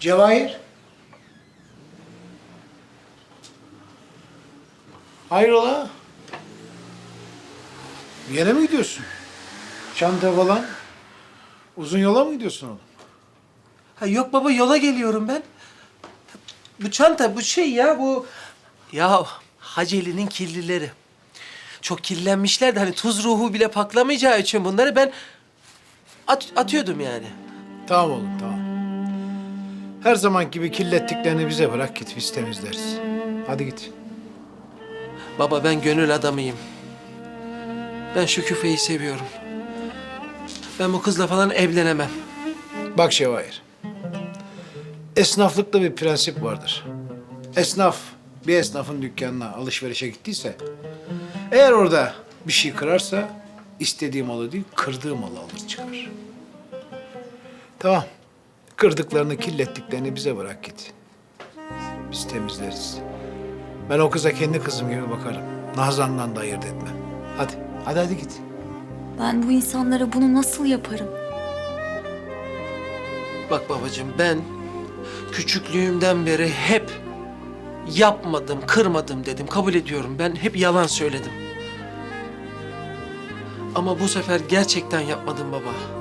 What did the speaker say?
Cevahir. Hayrola? Bir yere mi gidiyorsun? Çanta falan. Uzun yola mı gidiyorsun oğlum? Ha yok baba yola geliyorum ben. Bu çanta bu şey ya bu... Ya Haceli'nin kirlileri. Çok kirlenmişler de hani tuz ruhu bile paklamayacağı için bunları ben at- atıyordum yani. Tamam oğlum tamam. Her zaman gibi kirlettiklerini bize bırak git biz temizleriz. Hadi git. Baba ben gönül adamıyım. Ben şu küfeyi seviyorum. Ben bu kızla falan evlenemem. Bak Şevahir. Esnaflıkta bir prensip vardır. Esnaf bir esnafın dükkanına alışverişe gittiyse eğer orada bir şey kırarsa istediği malı değil kırdığı malı alır çıkar. Tamam. Kırdıklarını, kirlettiklerini bize bırak git. Biz temizleriz. Ben o kıza kendi kızım gibi bakarım. Nazan'dan da ayırt etmem. Hadi, hadi hadi git. Ben bu insanlara bunu nasıl yaparım? Bak babacığım ben küçüklüğümden beri hep yapmadım, kırmadım dedim. Kabul ediyorum. Ben hep yalan söyledim. Ama bu sefer gerçekten yapmadım baba.